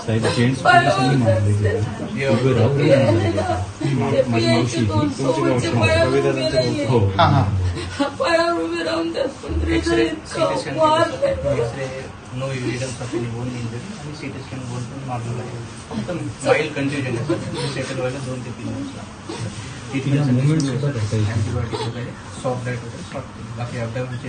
साहेब gents पोलिसांनी मारले गेले उभे राहून मावशी तुमची मावशी हो पायावर उभे राहून त्यात पंधरा no evidence of any bone injury आणि सी टी स्कॅन बोन पण मारलेला आहे फक्त माइल्ड कंट्युजन आहे सेटल व्हायला दोन ते तीन दिवस लागतात अँटीबायोटिक्स वगैरे सॉफ्ट डायट वगैरे बाकी अपडाऊनचे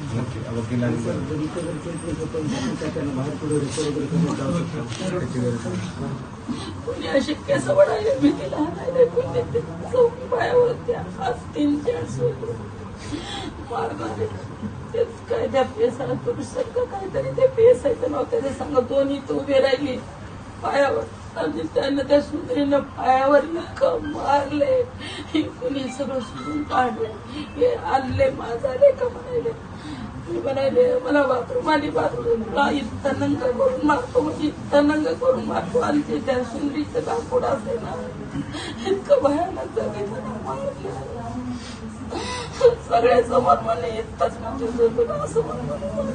नक्की वकिलांनी त्याची गरज मी तिला आणायला कोणी ते चौकी पायावर त्या आज तीन चार सोडून मारणारे तेच काय त्या पेसाला पुरुषांचं काहीतरी ते पेस आहे तर नव्हते ते सांगा. दोन्ही तू उभे राहिली. पायावर. आणि त्यानं त्या सुंदरीनं पायावर इतकं मारले. हे कोणी सगळं सोडून काढले? हे आणले माझाले का म्हणाले? मी म्हणाले मला बाथरूम आली बाथरूमला इतका नंग करून मारतो म्हणजे इतका नंग करून मारतो आणि ते त्या सुंदरीचं कापड असते ना. इतकं भयानक मारलं. सगळ्या समोर मला इतकंच म्हणजे जगून असं मला मला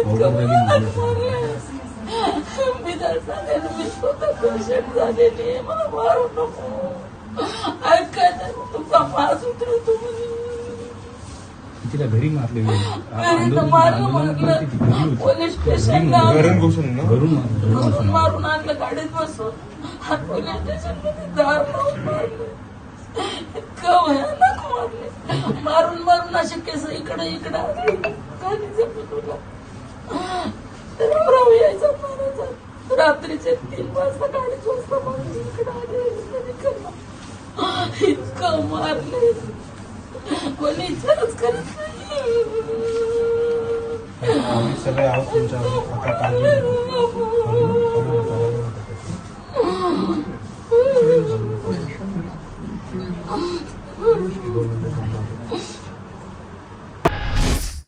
इतकं भयानक मारलंय. मी तर सांगेन मी स्वतः पेशंट झालेली मला मारू नको. ऐकाय तुमचा मास उतरवतो म्हणे. तिला घरी मारले पोलीस स्टेशनला घरून मारून आणलं गाडीत बसून. पोलीस दार इतकं भयानक मारले. मारून मारून असे केस इकडे इकडे यायचा मारायचा. रात्रीचे तीन वाजता गाडीच वाजता मारून इकडे आले इकडे. इतकं मारले. आम्ही सगळे आहोत तुमच्या